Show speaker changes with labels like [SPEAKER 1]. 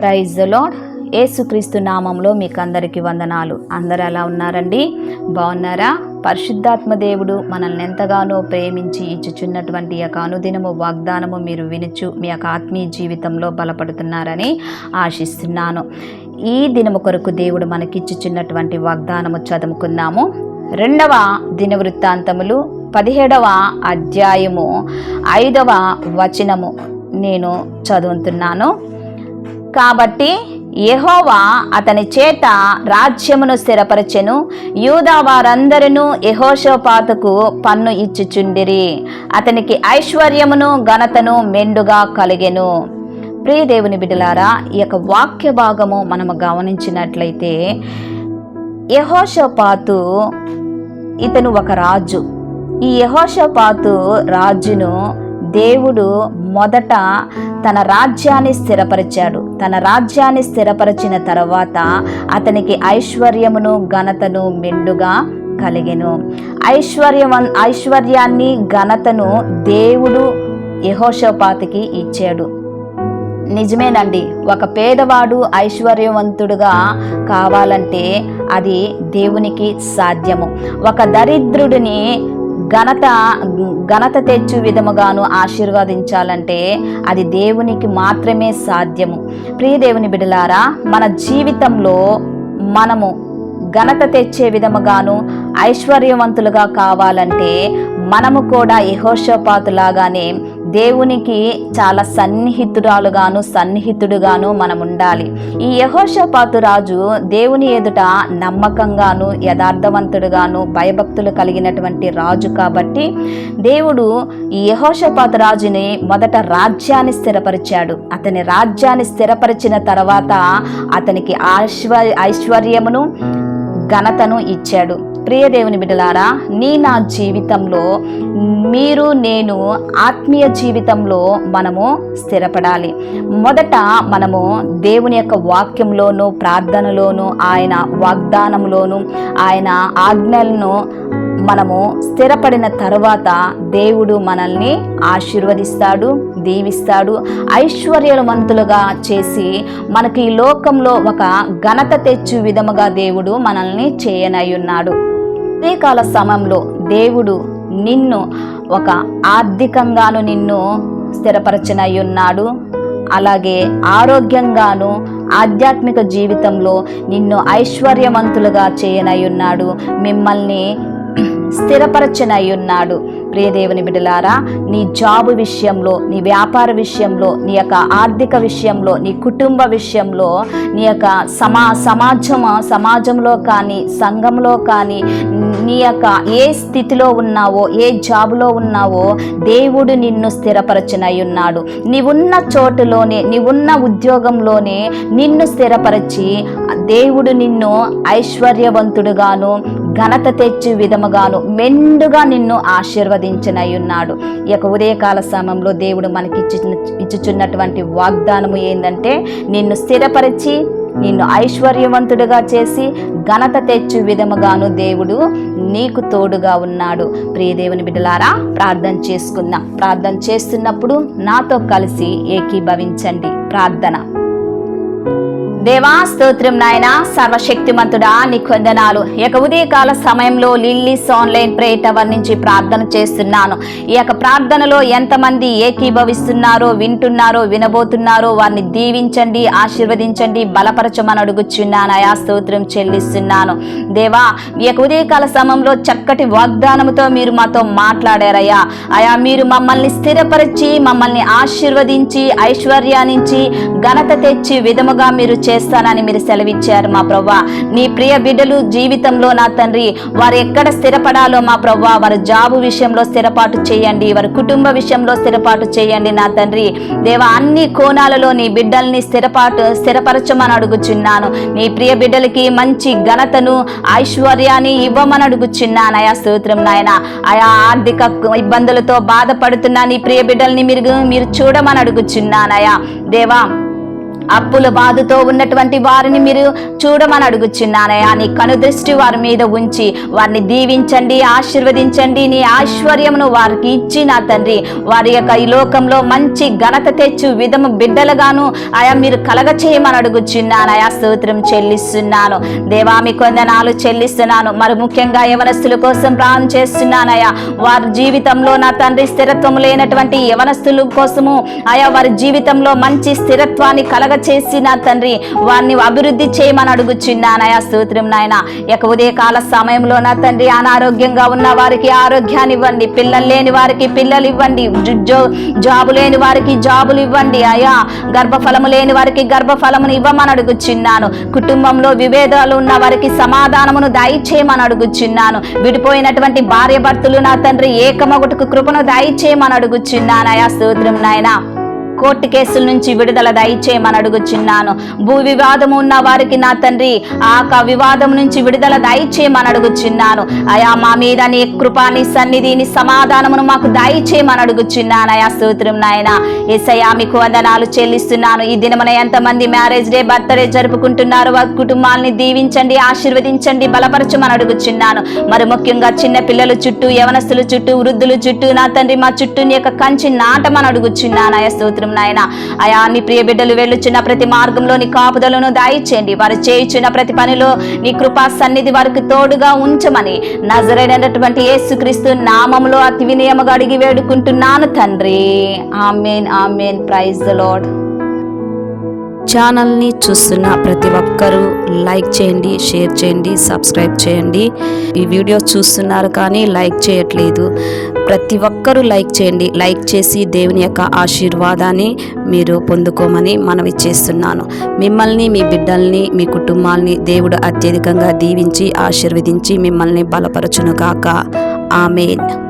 [SPEAKER 1] Praise lord ఏసుక్రీస్తు నామంలో మీకు అందరికీ వందనాలు. అందరు ఎలా ఉన్నారండి? బాగున్నారా? పరిశుద్ధాత్మ దేవుడు మనల్ని ఎంతగానో ప్రేమించి ఇచ్చుచున్నటువంటి యొక్క అనుదినము వాగ్దానము మీరు వినుచు మీ యొక్క ఆత్మీయ జీవితంలో బలపడుతున్నారని ఆశిస్తున్నాను. ఈ దినము కొరకు దేవుడు మనకిచ్చుచున్నటువంటి వాగ్దానము చదువుకుందాము. రెండవ దినవృత్తాంతములు పదిహేడవ అధ్యాయము ఐదవ వచనము నేను చదువుతున్నాను. కాబట్టి యహోవా అతని చేత రాజ్యమును స్థిరపరచెను యూదా వారందరూ యెహోషోపాతుకు పన్ను ఇచ్చుచుండిరి. అతనికి ఐశ్వర్యమును ఘనతను మెండుగా కలిగెను. ప్రియ దేవుని బిడ్డలారా ఈ యొక్క వాక్య భాగము మనము గమనించినట్లయితే యహోషోపాతు ఇతను ఒక రాజు. ఈ యెహోషపాతు రాజును దేవుడు మొదట తన రాజ్యాన్ని స్థిరపరిచాడు. తన రాజ్యాన్ని స్థిరపరిచిన తర్వాత అతనికి ఐశ్వర్యమును ఘనతను మెండుగా కలిగెను. ఐశ్వర్యవన్ ఐశ్వర్యాన్ని ఘనతను దేవుడు యెహోషపాతుకి ఇచ్చాడు. నిజమేనండి ఒక పేదవాడు ఐశ్వర్యవంతుడుగా కావాలంటే అది దేవునికి సాధ్యము. ఒక దరిద్రుడిని ఘనత ఘనత తెచ్చు విధముగాను ఆశీర్వదించాలంటే అది దేవునికి మాత్రమే సాధ్యము. ప్రియ దేవుని బిడలారా మన జీవితంలో మనము ఘనత తెచ్చే విధముగాను ఐశ్వర్యవంతులుగా కావాలంటే మనము కూడా యహోషపాతులాగానే దేవునికి చాలా సన్నిహితురాలుగాను సన్నిహితుడుగాను మనం ఉండాలి ఈ యహోషపాతు రాజు దేవుని ఎదుట నమ్మకంగాను యథార్థవంతుడుగాను భయభక్తులు కలిగినటువంటి రాజు కాబట్టి దేవుడు ఈ యహోషపాతు రాజుని మొదట రాజ్యాన్ని స్థిరపరిచాడు. అతని రాజ్యాన్ని స్థిరపరిచిన తర్వాత అతనికి ఆశ్వ ఐశ్వర్యమును ఘనతను ఇచ్చాడు. ప్రియ దేవుని బిడ్డలారా నీ నా జీవితంలో మీరు నేను ఆత్మీయ జీవితంలో మనము స్థిరపడాలి. మొదట మనము దేవుని యొక్క వాక్యంలోను ప్రార్థనలోను ఆయన వాగ్దానంలోను ఆయన ఆజ్ఞలను మనము స్థిరపడిన తర్వాత దేవుడు మనల్ని ఆశీర్వదిస్తాడు దీవిస్తాడు ఐశ్వర్యవంతులుగా చేసి మనకి ఈ లోకంలో ఒక ఘనత తెచ్చు విధముగా దేవుడు మనల్ని చేయనయ్యున్నాడు ప్రత్యేకాల సమయంలో దేవుడు నిన్ను ఒక ఆర్థికంగాను నిన్ను స్థిరపరచనయ్యున్నాడు. అలాగే ఆరోగ్యంగాను ఆధ్యాత్మిక జీవితంలో నిన్ను ఐశ్వర్యవంతులుగా చేయనయ్యున్నాడు. మిమ్మల్ని స్థిరపరచనయ్యున్నాడు. ప్రియదేవుని బిడ్డలారా నీ జాబ్ విషయంలో నీ వ్యాపార విషయంలో నీ యొక్క ఆర్థిక విషయంలో నీ కుటుంబ విషయంలో నీ యొక్క సమా సమాజం సమాజంలో కానీ సంఘంలో కానీ నీ యొక్క ఏ స్థితిలో ఉన్నావో ఏ జాబులో ఉన్నావో దేవుడు నిన్ను స్థిరపరచనై ఉన్నాడు నీవున్న చోటులోనే నీవున్న ఉద్యోగంలోనే నిన్ను స్థిరపరచి దేవుడు నిన్ను ఐశ్వర్యవంతుడుగాను ఘనత తెచ్చి విధముగాను మెండుగా నిన్ను ఆశీర్వదించనై ఉన్నాడు ఈ యొక్క ఉదయకాల సమయంలో దేవుడు మనకి ఇచ్చి ఇచ్చుచున్నటువంటి వాగ్దానము ఏంటంటే నిన్ను స్థిరపరిచి నిన్ను ఐశ్వర్యవంతుడిగా చేసి ఘనత తెచ్చు విధముగాను దేవుడు నీకు తోడుగా ఉన్నాడు. ప్రియదేవుని బిడ్డలారా ప్రార్థన చేసుకుందాం. ప్రార్థన చేస్తున్నప్పుడు నాతో కలిసి ఏకీభవించండి. ప్రార్థన. దేవా స్తోత్రం నాయన సర్వశక్తిమంతుడా నీకు వందనాలు ఈ యొక్క ఉదయకాల సమయంలో లిల్లీస్ ఆన్లైన్ ప్రే టవర్ నుంచి ప్రార్థన చేస్తున్నాను. ఈ యొక్క ప్రార్థనలో ఎంతమంది ఏకీభవిస్తున్నారో వింటున్నారో వినబోతున్నారో వారిని దీవించండి ఆశీర్వదించండి బలపరచమని అడుగుచున్నాను. ఆయా స్తోత్రం చెల్లిస్తున్నాను. దేవా ఈ యొక్క ఉదయకాల సమయంలో చక్కటి వాగ్దానంతో మీరు మాతో మాట్లాడారయ్యా. అయా మీరు మమ్మల్ని స్థిరపరిచి మమ్మల్ని ఆశీర్వదించి ఐశ్వర్యానించి ఘనత తెచ్చి విధముగా మీరు చేస్తానని మీరు సెలవిచ్చారు మా ప్రవ్వా. నీ ప్రియ బిడ్డలు జీవితంలో నా తండ్రి వారు ఎక్కడ స్థిరపడాలో మా ప్రవ్వా వారి జాబు విషయంలో స్థిరపాటు చేయండి వారి కుటుంబ విషయంలో స్థిరపాటు చేయండి నా తండ్రి. దేవ అన్ని కోణాలలో నీ బిడ్డల్ని స్థిరపాటు స్థిరపరచమని అడుగుచున్నాను. నీ ప్రియ బిడ్డలకి మంచి ఘనతను ఐశ్వర్యాన్ని ఇవ్వమని అడుగుచున్నాను. అయా స్తోత్రం నాయన. ఆయా ఆర్థిక ఇబ్బందులతో బాధపడుతున్న నీ ప్రియ బిడ్డల్ని మీరు మీరు చూడమని అడుగుచున్నానయా దేవా అప్పుల బాధతో ఉన్నటువంటి వారిని మీరు చూడమని అడుగుచున్నానయ్యా నీ కనుదృష్టి వారి మీద ఉంచి వారిని దీవించండి ఆశీర్వదించండి. నీ ఐశ్వర్యమును వారికి ఇచ్చి నా తండ్రి వారి యొక్క ఈ లోకంలో మంచి ఘనత తెచ్చు విధము బిడ్డలుగాను ఆయా మీరు కలగ చేయమని అడుగుచున్నానయా స్తోత్రం చెల్లిస్తున్నాను. దేవామి కొందనాలు చెల్లిస్తున్నాను. మరి ముఖ్యంగా యవనస్తుల కోసం ప్రాణం చేస్తున్నానయా వారి జీవితంలో నా తండ్రి స్థిరత్వం లేనటువంటి యవనస్తుల కోసము ఆయా వారి జీవితంలో మంచి స్థిరత్వాన్ని కలగ చేసిన తండ్రి వారిని అభివృద్ధి చేయమని అడుగుచున్నానయా స్తోత్రం నాయన. ఇక ఉదయకాల సమయంలో నా తండ్రి అనారోగ్యంగా ఉన్న వారికి ఆరోగ్యాన్ని ఇవ్వండి. పిల్లలు లేని వారికి పిల్లలు ఇవ్వండి. జాబు లేని వారికి జాబులు ఇవ్వండి. అయా గర్భఫలము లేని వారికి గర్భఫలమును ఇవ్వమని అడుగుచున్నాను. కుటుంబంలో విభేదాలు ఉన్న వారికి సమాధానమును దయచేయమని అడుగుచున్నాను. విడిపోయినటువంటి భార్య భర్తలు నా తండ్రి ఏకమొగటుకు కృపను దయచేయమని అడుగుచున్నాను. అయా స్తోత్రం నాయనా. కోర్టు కేసుల నుంచి విడుదల దయచేయమని అడుగుచున్నాను. భూ వివాదము ఉన్న వారికి నా తండ్రి ఆ క- వివాదం నుంచి విడుదల దయచేయమని అడుగుచున్నాను. అయా మా మీద నీ కృపాని సన్నిధిని సమాధానమును మాకు దయచేయమని అడుగుచున్నాను. అయా స్తోత్రం నాయన. ఎస్ఐయా మీకు వందనాలు చెల్లిస్తున్నాను. ఈ దినమున ఎంతమంది మ్యారేజ్ డే బర్త్డే జరుపుకుంటున్నారు వారి కుటుంబాలని దీవించండి ఆశీర్వదించండి బలపరచమని అడుగుచున్నాను. మరి ముఖ్యంగా చిన్న పిల్లల చుట్టూ యవనస్తుల చుట్టూ వృద్ధుల చుట్టూ నా తండ్రి మా చుట్టూ నీ యొక్క కంచి నాటమని అడుగుచున్నాను. అయా స్తోత్రం నాయన. అయా నీ ప్రియ బిడ్డలు వెళ్ళుచున్న ప్రతి మార్గంలో నీ కాపుదలను దాయిచేయండి. వారు చేయుచున్న ప్రతి పనిలో నీ కృపా సన్నిధి వారికి తోడుగా ఉంచమని నజరైనటువంటి యేసుక్రీస్తు నామంలో అతి వినయముగా అడిగి వేడుకుంటున్నాను తండ్రి. Amen amen. Praise the lord
[SPEAKER 2] ఛానల్ని చూస్తున్న ప్రతి ఒక్కరూ లైక్ చేయండి షేర్ చేయండి సబ్స్క్రైబ్ చేయండి. ఈ వీడియో చూస్తున్నారు కానీ లైక్ చేయట్లేదు. ప్రతి ఒక్కరూ లైక్ చేయండి. లైక్ చేసి దేవుని యొక్క ఆశీర్వాదాన్ని మీరు పొందుకోమని మనవి చేస్తున్నాను. మిమ్మల్ని మీ బిడ్డల్ని మీ కుటుంబాల్ని దేవుడు అత్యధికంగా దీవించి ఆశీర్వదించి మిమ్మల్ని బలపరచునుగాక ఆమెన్.